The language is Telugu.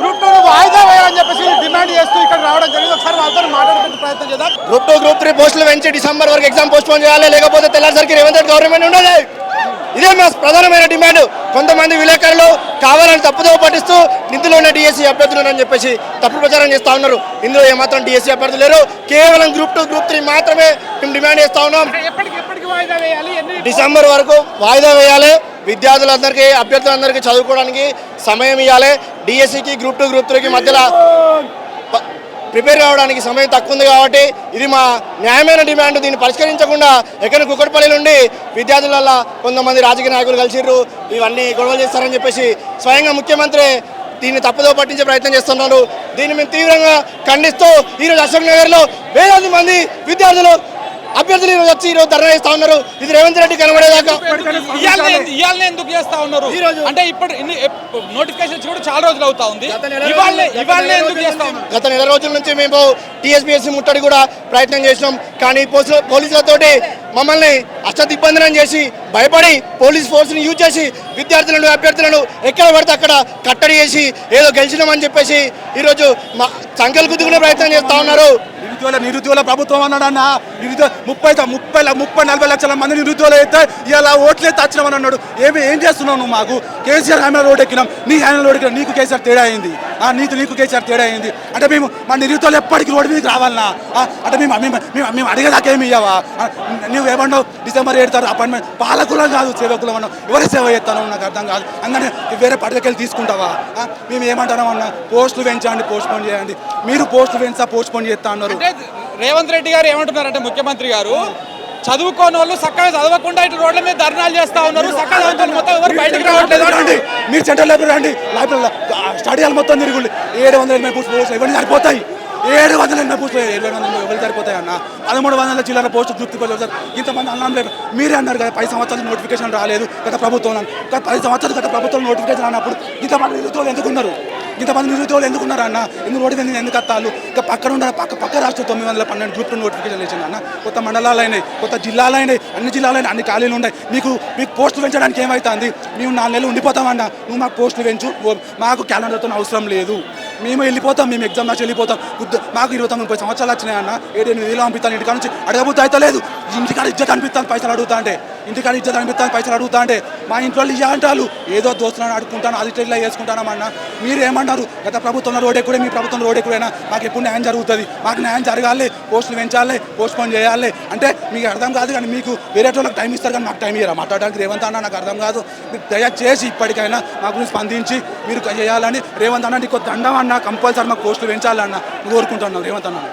గ్రూప్ టూ వాయిదా వేయాలని చెప్పేసి డిమాండ్ చేస్తూ ఇక్కడ రావడం జరిగింది. ఒకసారి వాళ్ళతో మాట్లాడుకుంటూ ప్రయత్నం చేద్దాం. గ్రూప్ టూ గ్రూప్ త్రీ పోస్టులు పెంచి డిసెంబర్ వరకు ఎగ్జామ్ పోస్ట్ పోన్ చేయాలి. లేకపోతే తెల్లారిసరికి రేవంత్ రెడ్డి గవర్నమెంట్ ఉండదు. ఇదే మా ప్రధానమైన డిమాండ్. కొంతమంది విలేకరులు కావాలని తప్పుదో పట్టిస్తూ నిధులు ఉన్న డిఎస్సీ అభ్యర్థులు అని చెప్పేసి తప్పుడు ప్రచారం చేస్తా ఉన్నారు. ఇందులో ఏమాత్రం డిఎస్సీ అభ్యర్థులు లేరు. కేవలం గ్రూప్ టూ గ్రూప్ త్రీ మాత్రమే మేము డిమాండ్ చేస్తా ఉన్నాం. ఎప్పటికి ఎప్పటికి వాయిదా వేయాలి? ఎన్ని డిసెంబర్ వరకు వాయిదా వేయాలి. విద్యార్థులందరికీ అభ్యర్థులందరికీ చదువుకోవడానికి సమయం ఇవ్వాలి డిఎస్సికి గ్రూప్ టూ గ్రూప్ త్రీకి మధ్యలో ప్రిపేర్ కావడానికి సమయం తక్కువ ఉంది కాబట్టి ఇది మా న్యాయమైన డిమాండ్. దీన్ని పరిష్కరించకుండా ఎక్కడ కుక్కటిపల్లి నుండి విద్యార్థుల కొంతమంది రాజకీయ నాయకులు కలిసిర్రు. ఇవన్నీ గొడవలు చేస్తారని చెప్పేసి స్వయంగా ముఖ్యమంత్రి దీన్ని తప్పుదో పట్టించే ప్రయత్నం చేస్తున్నారు. దీన్ని మేము తీవ్రంగా ఖండిస్తూ ఈరోజు అశోక్ నగర్లో వేలాది మంది విద్యార్థులు అభ్యర్థులు ఈరోజు వచ్చి ఈరోజు ధర్నా చేస్తా ఉన్నారు. ఇది రేవంత్ రెడ్డి కనబడేదాకా. ఇవాళ ఎందుకు చేస్తా ఉన్నారు. అంటే ఇప్పుడు నోటిఫికేషన్ కూడా చాలా రోజులు అవుతా ఉంది. గత నెల రోజుల- నుంచి- మేము టీఎస్పీఎస్సీ ముట్టడి కూడా ప్రయత్నం చేసినాం. కానీ పోలీసుల పోలీసులతోటి మమ్మల్ని అష్టదిబ్బందనం చేసి భయపడి పోలీస్ ఫోర్స్ని యూజ్ చేసి విద్యార్థులను అభ్యర్థులను ఎక్కడ పడితే అక్కడ కట్టడి చేసి ఏదో గెలిచినామని చెప్పేసి ఈరోజు మా సంఖ్యలు గుద్దుకునే ప్రయత్నం చేస్తా ఉన్నారు. నిరుద్యోగుల నిరుద్యోగుల ప్రభుత్వం అన్నాడు అన్న నిరుద్యోగ ముప్పై ముప్పై ముప్పై నలభై లక్షల మంది నిరుద్యోగులు అయితే ఇలా ఓట్లే తచ్చినామని అన్నాడు. ఏమి ఏం చేస్తున్నావు నువ్వు మాకు? కేసీఆర్ హామీలో రోడ్ ఎక్కినాం. నీ హామీలో రోడ్ ఎక్కినాం. నీకు కేసీఆర్ తేడా అయింది. ఆ నీకు నీకు కేసీఆర్ తేడా అయింది. అంటే మేము మా నిరుద్యోగులు ఎప్పటికీ రోడ్డు మీదకి రావాలన్నా. అంటే మేము మేము మేము మేము అడిగేదాకేమి ఇవ్వవా నువ్వు ఏమన్నావు? డిసెంబర్ ఏడుతారు అపాయింట్మెంట్ పాలకులం కాదు సేవకులం అన్నావు. ఎవరి సేవ చేస్తాను నాకు అర్థం కాదు. అందుకని వేరే పడకకెళ్ళి తీసుకుంటావా? మేము ఏమంటున్నాం అన్న. పోస్టులు పెంచండి పోస్ట్ పోన్ చేయండి. మీరు పోస్టులు పెంచా పోస్ట్ పోన్ చేస్తా అన్నారు. అంటే రేవంత్ రెడ్డి గారు ఏమంటున్నారంటే ముఖ్యమంత్రి గారు చదువుకోని వాళ్ళు చక్కగా చదవకుండా ఇటు రోడ్ల మీద ధర్నాలు చేస్తా ఉన్నారు. చక్కగా చదువుతున్న మొత్తం ఎవరు బయటకు రావట్లేదు. రండి. అంటున్నారు. మీరు సెంట్రల్ లైబ్రరీ రండి. లైబ్రరీ స్టడీలు మొత్తం తిరుగుళ్ళు ఏడు వందల ఎనభై ఇవన్నీ సరిపోతాయి. ఏడు వందల ఎనభై పోస్టులు ఇరవై వందల ఎవరు సరిపోతాయి అన్న? పదమూడు వందల చిల్లర పోస్టు తృప్తి సార్. ఇంతమంది అన్నం లేదు మీరే అన్నారు కదా పది సంవత్సరాలు నోటిఫికేషన్ రాలేదు గత ప్రభుత్వం గత పది సంవత్సరాలు గత ప్రభుత్వం నోటిఫికేషన్ అన్నప్పుడు ఇంతమంది నిరుద్యోగులు ఎందుకున్నారు ఇంతమంది నిరుద్యోగులు ఎందుకున్నారు అన్న? ఎందుకు నోటి ఎందుకు ఎందుకు అత్తాలు? ఇక పక్కన ఉన్న పక్క పక్క రాష్ట్రం తొమ్మిది వందల పన్నెండు గ్రూప్ టూ నోటిఫికేషన్ ఇచ్చింది అన్న. కొత్త మండలాలు అయినాయి కొత్త జిల్లాలు అయినాయి అన్ని జిల్లాలు అయినాయి అన్ని ఖాళీలు ఉన్నాయి. మీకు మీకు పోస్టులు పెంచడానికి ఏమవుతుంది మేము నాలుగు నెలలు ఉండిపోతామన్న నువ్వు మాకు పోస్టులు పెంచు మాకు క్యాలెండర్తో అవసరం లేదు. మేము వెళ్ళిపోతాం మేము ఎగ్జామ్ రాసి వెళ్ళిపోతాం. గుద్ద- మాకు ఇరవై తొమ్మిది ముప్పై సంవత్సరాలు వచ్చినాయి అన్న. ఏడు ఎనిమిది వేలు పంపిస్తాను ఇంటికాడ నుంచి అడగబుద్ధి అయితే లేదు ఇంటికాడ ఇజ్జత్ అనిపిస్తాను పైసలు అడుగుతా అంటే ఇంటికాడ ఇజ్జత్ అనిపిస్తాను పైసలు అడుగుతా అంటే మా ఇంట్లో వాళ్ళు ఇయ్య అంటారు. ఏదో దోస్తులను అడుక్కుంటాను అది ఇట్లా చేసుకుంటానమన్నా మీరు ఏమన్నారు గత ప్రభుత్వంలో రోడ్ ఎక్కువ మీ ప్రభుత్వం రోడ్ ఎక్కువైనా మాకు ఎప్పుడు న్యాయం జరుగుతుంది? మాకు న్యాయం జరగాలి పోస్టులు పెంచాలి పోస్ట్ పోన్ చేయాలి. అంటే మీకు అర్థం కాదు కానీ మీకు వేరే వాళ్ళకి టైం ఇస్తారు కానీ మాకు టైం ఇయ్యరా? మాట్లాడడానికి రేవంత్ అన్న నాకు అర్థం కాదు. మీరు దయచేసి ఇప్పటికైనా మా గురించి స్పందించి మీరు చేయాలని రేవంత్ అన్న నీకు దండం అన్న కంపల్సరీ మాకు పోస్టులు పెంచాలన్న కోరుకుంటున్నాం రేవంత్ అన్న.